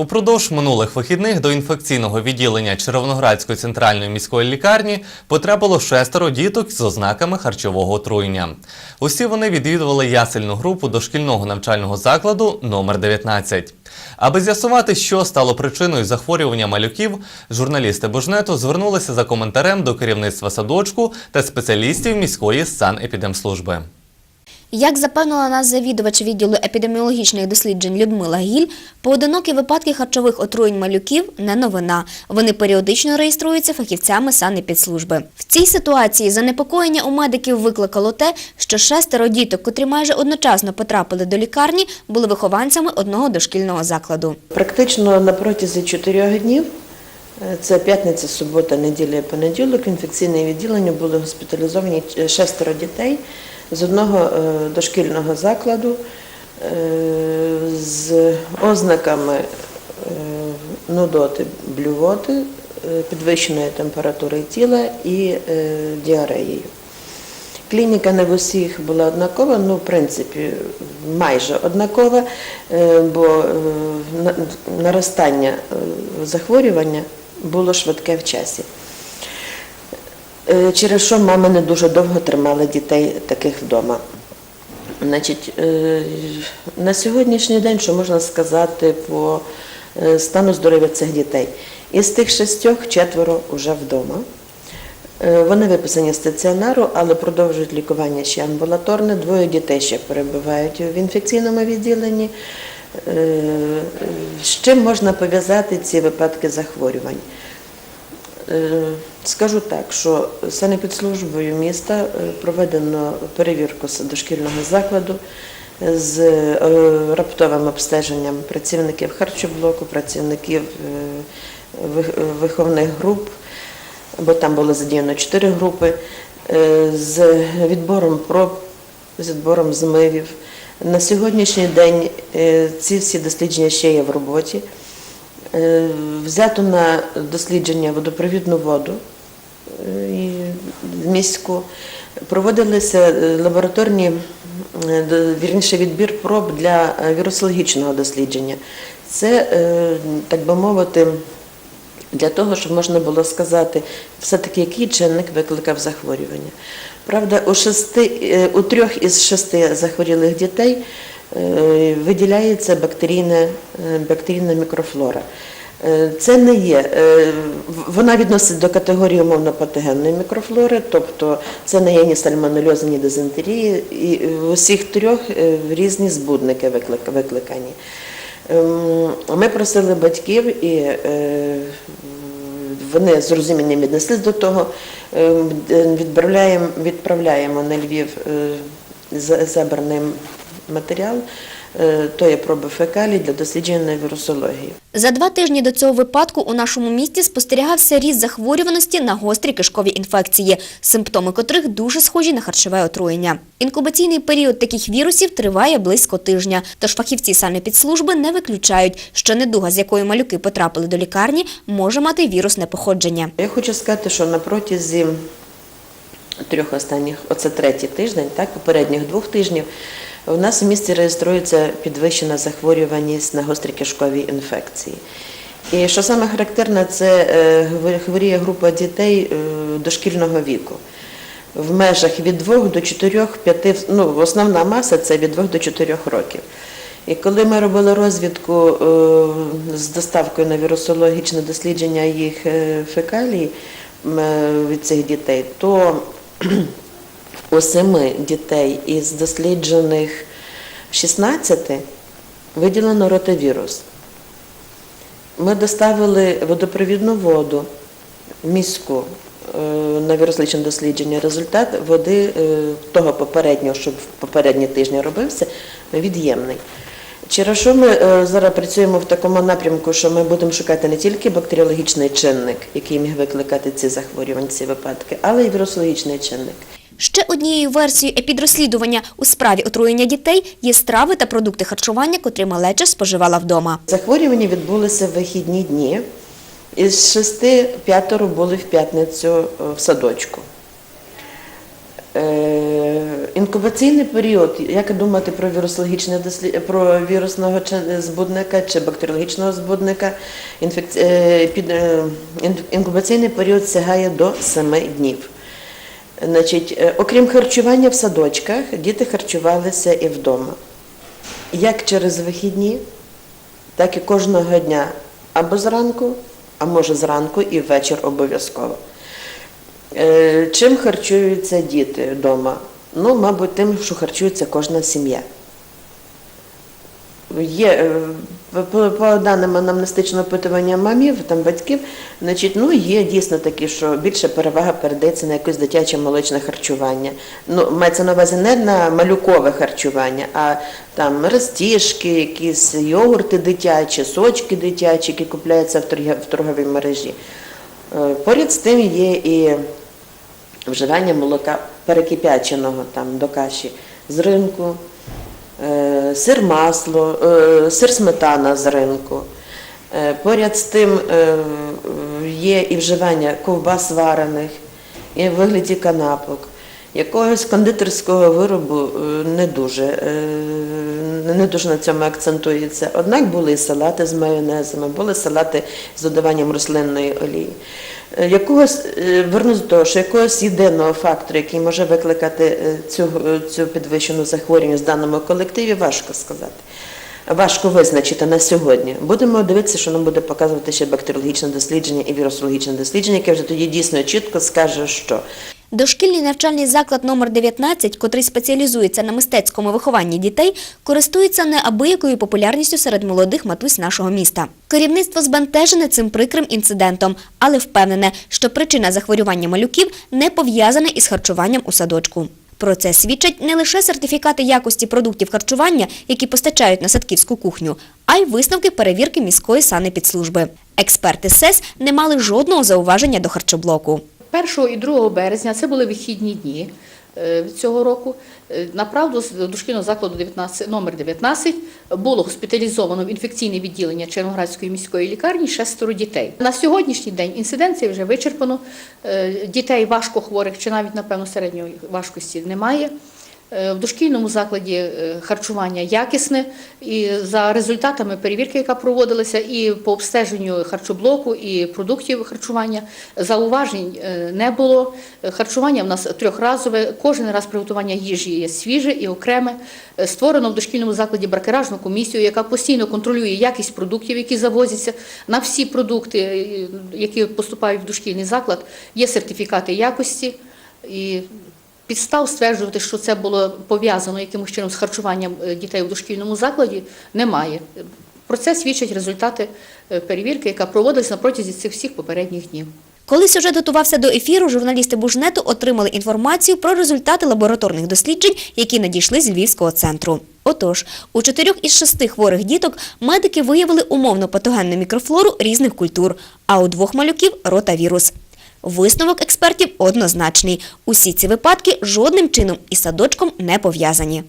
Упродовж минулих вихідних до інфекційного відділення Червоноградської центральної міської лікарні потрапило шестеро діток з ознаками харчового отруєння. Усі вони відвідували ясельну групу дошкільного навчального закладу номер 19. Аби з'ясувати, що стало причиною захворювання малюків, журналісти Божнету звернулися за коментарем до керівництва садочку та спеціалістів міської санепідемслужби. Як запевнила нас завідувач відділу епідеміологічних досліджень Людмила Гіль, поодинокі випадки харчових отруєнь малюків не новина. Вони періодично реєструються фахівцями санепідслужби. В цій ситуації занепокоєння у медиків викликало те, що шестеро діток, котрі майже одночасно потрапили до лікарні, були вихованцями одного дошкільного закладу. Практично на протязі чотирьох днів, це п'ятниця, субота, неділя понеділок, в інфекційне відділення були госпіталізовані е, шестеро дітей з одного е, дошкільного закладу е, з ознаками е, нудоти, блювоти, е, підвищеної температури тіла і е, діареєю. Клініка не в усіх була однакова, ну, в принципі, майже однакова, е, бо е, наростання е, захворювання було швидке в часі. Е, Через що мами не дуже довго тримали дітей таких вдома. Значить, е, на сьогоднішній день, що можна сказати по е, стану здоров'я цих дітей? Із тих шістьох четверо вже вдома. Вони виписані з стаціонару, але продовжують лікування ще амбулаторне. Двоє дітей ще перебувають в інфекційному відділенні. Е, З чим можна пов'язати ці випадки захворювань? Е, Скажу так, що санепідслужбою міста е, проведено перевірку дошкільного закладу з раптовим обстеженням працівників харчоблоку, працівників виховних груп, бо там було задіяно чотири групи, з відбором проб, з відбором змивів. На сьогоднішній день е, ці всі дослідження ще є в роботі. Е, Взято на дослідження водопровідну воду е, міську. Проводилися лабораторні, вірніше, відбір проб для вірусологічного дослідження. Це, так би мовити, для того, щоб можна було сказати, все-таки який чинник викликав захворювання. Правда, у, шести, е, у трьох із шести захворілих дітей е, виділяється бактерійна, е, бактерійна мікрофлора. Це не є, вона відносить до категорії умовно-патогенної мікрофлори, тобто це не є ні сальмонельози, ні дизентерії, і в усіх трьох різні збудники виклик- викликані. Ем, Ми просили батьків і е, вони з розумінням віднеслись до того. Ем, Відправляємо, відправляємо на Львів е, за- забраний матеріал, е, то є проби фекалій для дослідження на вірусологію. За два тижні до цього випадку у нашому місті спостерігався ріст захворюваності на гострі кишкові інфекції, симптоми котрих дуже схожі на харчове отруєння. Інкубаційний період таких вірусів триває близько тижня, тож фахівці санепідслужби не виключають, що недуга, з якою малюки потрапили до лікарні, може мати вірусне походження. Я хочу сказати, що на протязі трьох останніх, оце третій тиждень, так, попередніх двох тижнів, у нас в місті реєструється підвищена захворюваність на гострі кишкові інфекції. І що саме характерне, це е, хворіє група дітей е, дошкільного віку. В межах від 2 до 4-5, ну, основна маса це від 2 до 4 років. І коли ми робили розвідку е, з доставкою на вірусологічне дослідження їх фекалій від цих дітей, то у семи дітей із досліджених 16 виділено ротавірус. Ми доставили водопровідну воду міську е, на вірусологічне дослідження. Результат води е, того попереднього, що в попередні тижні робився, від'ємний. Через що ми е, зараз працюємо в такому напрямку, що ми будемо шукати не тільки бактеріологічний чинник, який міг викликати ці захворювання, ці випадки, але й вірусологічний чинник. Ще однією версією епідрозслідування у справі отруєння дітей є страви та продукти харчування, котрі малеча споживала вдома. Захворювання відбулися в вихідні дні. Із шести п'ятеро були в п'ятницю е, в садочку. Е, інкубаційний період, як думати про вірусологічне про вірусного збудника чи бактеріологічного збудника, інфекці... е, інкубаційний період сягає до 7 днів. Значить, е, окрім харчування в садочках, діти харчувалися і вдома. Як через вихідні, так і кожного дня або зранку, а може зранку і ввечір обов'язково. Е, Чим харчуються діти вдома? Ну, мабуть, тим, що харчується кожна сім'я. Є е, по, даним анамнестичного опитування мамів, там батьків, значить, ну є дійсно такі, що більше перевага передається на якесь дитяче молочне харчування. Ну, мається на увазі не на малюкове харчування, а там ростіжки, якісь йогурти дитячі, сочки дитячі, які купляються в в торговій мережі. Е, Поряд з тим є і вживання молока перекипяченого там до каші з ринку, сир масло, е, сир сметана з ринку. Е, Поряд з тим е, є і вживання ковбас варених, і в вигляді канапок. Якогось кондитерського виробу е, не дуже, е, не дуже на цьому акцентується. Однак були салати з майонезами, були салати з додаванням рослинної олії. Е, Якогось, е, вернусь до того, що якогось єдиного фактору, який може викликати е, цю, цю підвищену захворюваність в даному колективі, важко сказати. Важко визначити на сьогодні. Будемо дивитися, що нам буде показувати ще бактеріологічне дослідження і вірусологічне дослідження, яке вже тоді дійсно чітко скаже, що Дошкільний навчальний заклад номер 19, котрий спеціалізується на мистецькому вихованні дітей, користується неабиякою популярністю серед молодих матусь нашого міста. Керівництво збентежене цим прикрим інцидентом, але впевнене, що причина захворювання малюків не пов'язана із харчуванням у садочку. Про це свідчать не лише сертифікати якості продуктів харчування, які постачають на садківську кухню, а й висновки перевірки міської санепідслужби. Експерти СЕС не мали жодного зауваження до харчоблоку. 1 і 2 березня це були вихідні дні е, цього року. Е, Направду з дошкільного закладу 19, номер 19 було госпіталізовано в інфекційне відділення Червоноградської міської лікарні шестеро дітей. На сьогоднішній день інциденція вже вичерпано. Е, Дітей важко хворих чи навіть, напевно, середньої важкості немає. Е, В дошкільному закладі е, харчування якісне, і за результатами перевірки, яка проводилася, і по обстеженню харчоблоку і продуктів харчування зауважень е, не було. Харчування в нас трьохразове. Кожен раз приготування їжі є свіже і окреме. Створено в дошкільному закладі бракеражну комісію, яка постійно контролює якість продуктів, які завозяться. На всі продукти, які поступають в дошкільний заклад, є сертифікати якості. І Підстав стверджувати, що це було пов'язано якимось чином з харчуванням е, дітей у дошкільному закладі, немає. Про це свідчать результати е, перевірки, яка проводилась протязі цих всіх попередніх днів. Коли сюжет готувався до ефіру, журналісти Бужнету отримали інформацію про результати лабораторних досліджень, які надійшли з Львівського центру. Отож, у чотирьох із шести хворих діток медики виявили умовно патогенну мікрофлору різних культур, а у двох малюків – ротавірус. Висновок експертів однозначний. Усі ці випадки жодним чином із садочком не пов'язані.